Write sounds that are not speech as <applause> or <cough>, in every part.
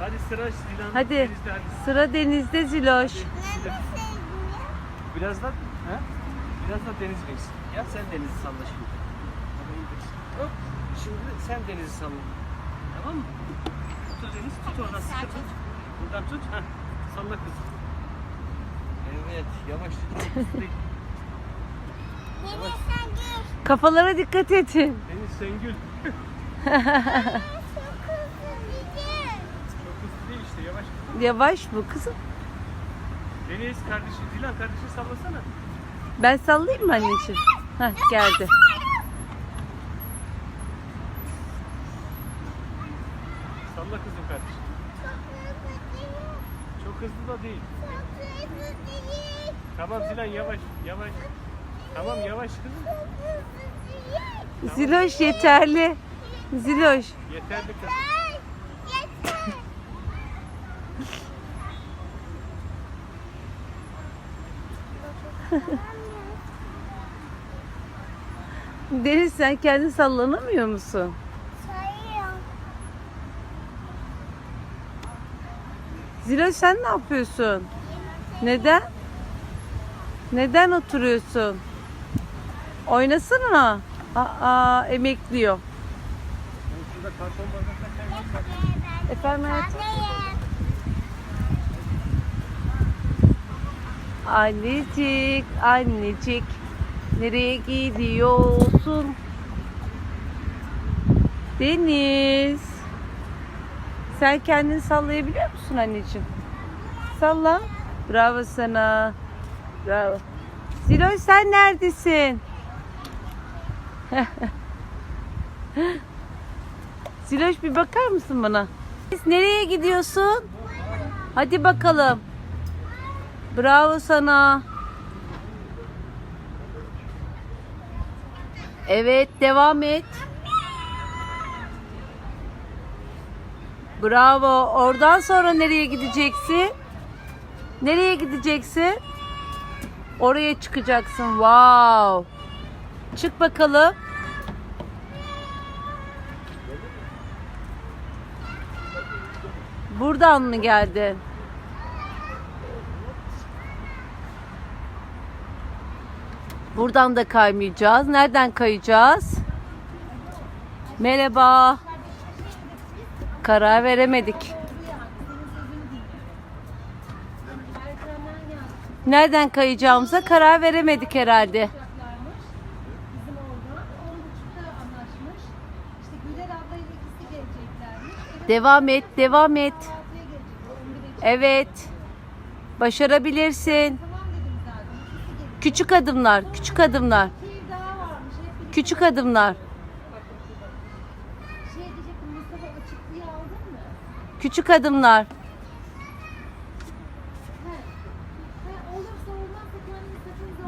Hadi sıra Zilan. Hadi. Denizde, hadi. Sıra denizde Ziloş. Birazdan, ha? Birazdan deniz geçsin. Ya sen denizi salla şimdi. Hop. Şimdi sen denizi salla. Tamam mı? Tut deniz, tut oradan sıkı tut. Buradan tut. Heh. Salla kızım. Evet, yavaş tut. <laughs> Kafalara dikkat edin. Deniz Sengül. Çok <laughs> hızlı değil işte, yavaş. Yavaş bu kızım. Deniz kardeşi, Zilan kardeşi sallasana. Ben sallayayım mı anneciğim? Heh geldi. Salla kızım kardeşim. Çok hızlı da değil. Tamam Zilan yavaş, yavaş. Tamam yavaş kızım. Ziloş yeterli. Ziloş. Yeterli kız. <laughs> Deniz sen kendin sallanamıyor musun? Ziloş sen ne yapıyorsun? Neden? Neden oturuyorsun? Oynasana. Aa, emekliyor. Efendim hayatım? Annecik, annecik. Nereye gidiyorsun? Deniz. Sen kendini sallayabiliyor musun anneciğim? Salla. Bravo sana. Bravo. Ziloy sen neredesin? <laughs> Ziloş bir bakar mısın bana? Biz nereye gidiyorsun? Hadi bakalım. Bravo sana. Evet, devam et. Bravo. Oradan sonra nereye gideceksin? Nereye gideceksin? Oraya çıkacaksın. Wow. Çık bakalım. Buradan mı geldin? Buradan da kaymayacağız. Nereden kayacağız? Merhaba. Karar veremedik. Nereden kayacağımıza karar veremedik herhalde. Bizim. On buçukta anlaşmış. İşte Güler ablayla ikisi Devam et, devam et. kahvaltıya gelecek. 11'e Evet. Başarabilirsin. Küçük adımlar, küçük adımlar. Küçük adımlar. Küçük adımlar.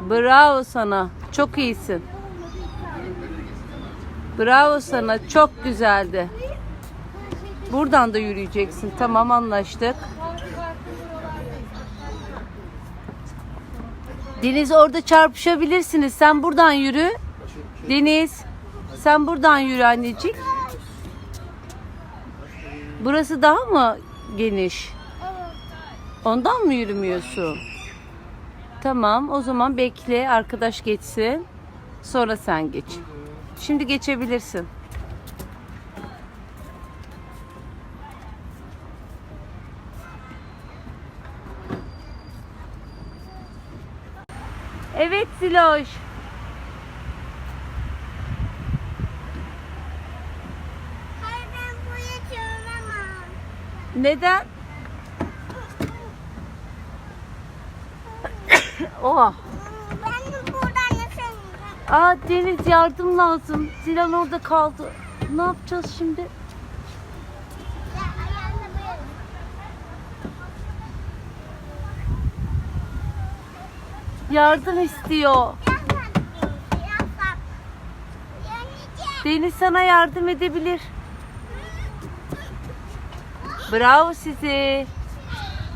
Bravo sana. Çok iyisin. Bravo sana. Çok güzeldi. Buradan da yürüyeceksin. Tamam anlaştık. Deniz orada çarpışabilirsiniz. Sen buradan yürü. Deniz sen buradan yürü annecik. Burası daha mı geniş? Ondan mı yürümüyorsun? Tamam o zaman bekle arkadaş geçsin. Sonra sen geç. Şimdi geçebilirsin. Evet Siloş. Hayır ben buraya çığıramam. Neden? <coughs> oh. Ben de buradan ineceğim? Aa Deniz yardım lazım. Zilan orada kaldı. Ne yapacağız şimdi? Yardım istiyor. Deniz sana yardım edebilir. Bravo size.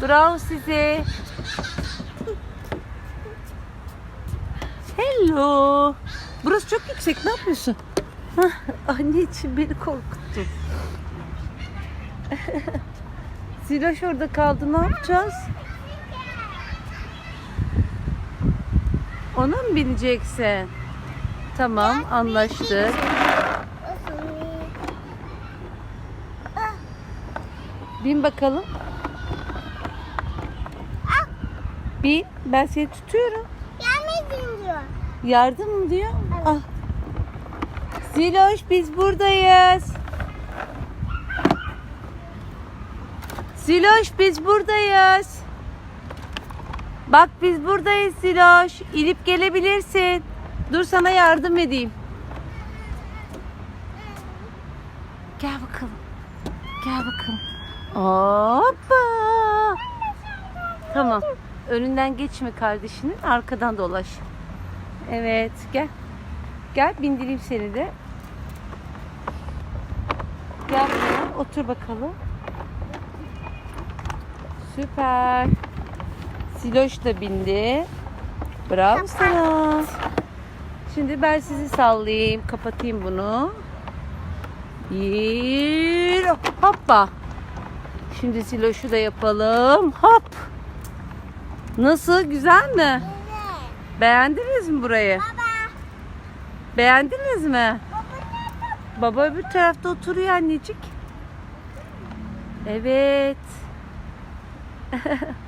Bravo size. Hello. Burası çok yüksek. Ne yapıyorsun? Anneciğim beni korkuttun. <laughs> Ziloş orada kaldı ne yapacağız? Ona mı bineceksin? Tamam anlaştık. Bin bakalım. Bin. Ben seni tutuyorum. Gelmedin diyor. Yardım mı diyor? Ah. Ziloş biz buradayız. Ziloş biz buradayız. Bak biz buradayız Ziloş. İnip gelebilirsin. Dur sana yardım edeyim. Gel bakalım. Gel bakalım. Hoppa. Tamam. Önünden geçme kardeşinin. Arkadan dolaş. Evet gel. Gel bindireyim seni de. Gel otur bakalım. Süper. Siloş da bindi. Bravo sana. Şimdi ben sizi sallayayım. Kapatayım bunu. Bir hoppa. Şimdi siloşu da yapalım. Hop. Nasıl? Güzel mi? Evet. Beğendiniz mi burayı? Baba. Beğendiniz mi? Baba nerede? Baba öbür tarafta oturuyor annecik. Evet. <laughs>